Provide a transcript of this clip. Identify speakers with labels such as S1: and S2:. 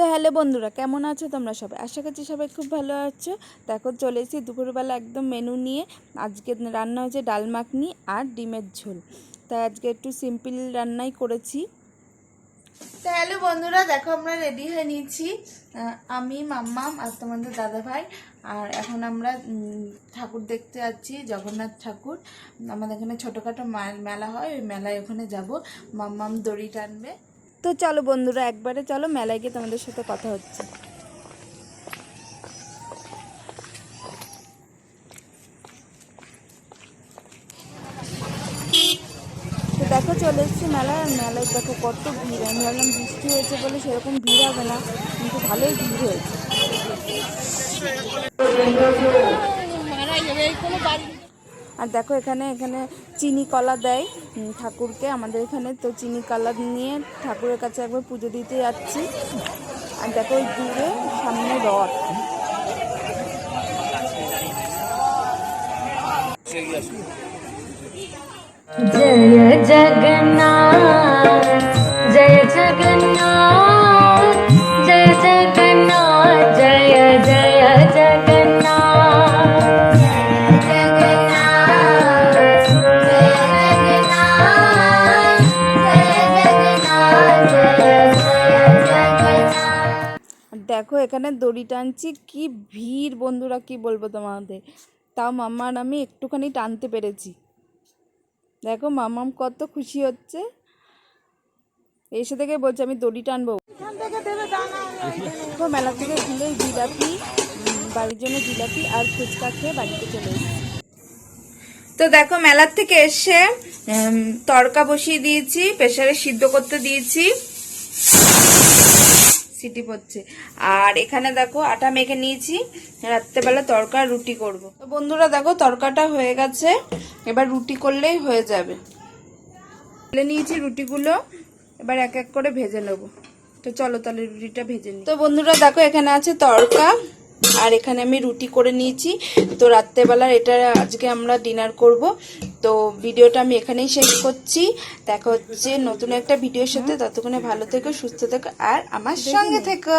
S1: তো হ্যালো বন্ধুরা, কেমন আছো তোমরা সবাই? আশা করছি সবাই খুব ভালো আছো। দেখো, চলে এসেছি দুপুরবেলা একদম মেনু নিয়ে। আজকে রান্না হয়েছে ডাল মাখনি আর ডিমের ঝোল। তাই আজকে একটু সিম্পল রান্নাই করেছি। তো হ্যালো বন্ধুরা, দেখো আমরা রেডি হয়ে নিয়েছি। আমি, মাম্মাম আর তোমাদের দাদা ভাই আর এখন আমরা ঠাকুর দেখতে যাচ্ছি, জগন্নাথ ঠাকুর। আমাদের এখানে ছোটোখাটো মেলা হয়, ওই মেলায় ওখানে যাব। মাম্মাম দড়ি টানবে। তো চলো বন্ধুরা, একবারে চলো, মেলায় গিয়ে তোমাদের সাথে কথা হচ্ছে। তো দেখো, চলে এসেছি মেলায় মেলায় দেখো কত ভিড়। আমি ভাবলাম বৃষ্টি হয়েছে বলে সেরকম ভিড় হবে না, কিন্তু ভালোই ভিড় হয়েছে। আর দেখো এখানে এখানে চিনি কলা দেয় উম, ঠাকুরকে আমাদের এখানে তো চিনি কলা নিয়ে ঠাকুরের কাছে একবার পুজো দিতে যাচ্ছি আর দেখো ওই দূরে সামনে রথ
S2: जय जगन्नाथ
S1: দেখো এখানে দড়ি টানছি, কি ভিড় বন্ধুরা, কি বলব তোমাদের? তাও মাম্মা আর আমি একটুখানি টানতে পেরেছি। দেখো মাম্মাম কত খুশি হচ্ছে। এসে থেকে বলছে, আমি দড়ি টানবো। দেখো, মেলা থেকে ঘুরে জিলাপি বাড়ির জন্য জিলাপি আর ফুচকা খেয়ে বাড়িতে চলে তো দেখো, মেলার থেকে এসে তড়কা বসিয়ে দিয়েছি, প্রেসারে সিদ্ধ করতে দিয়েছি। সিটি পড়ছে। আর এখানে দেখো আটা মেখে নিয়েছি, রাত্রেবেলা তরকা রুটি করব। তো বন্ধুরা দেখো তরকাটা হয়ে গেছে, এবার রুটি করলেই হয়ে যাবে। তুলে নিয়েছি রুটিগুলো, এবার এক এক করে ভেজে নেব। তো চলো তাহলে রুটিটা ভেজে নিই। তো বন্ধুরা দেখো এখানে আছে তরকা। আর এখানে আমি রুটি করে নিয়েছি। তো রাত্রেবেলার এটা আজকে আমরা ডিনার করব। তো ভিডিওটা আমি এখানেই শেষ করছি। দেখা হচ্ছে নতুন একটা ভিডিওর সাথে। ততক্ষণে ভালো থেকো সুস্থ থেকো আর আমার সঙ্গে থেকো।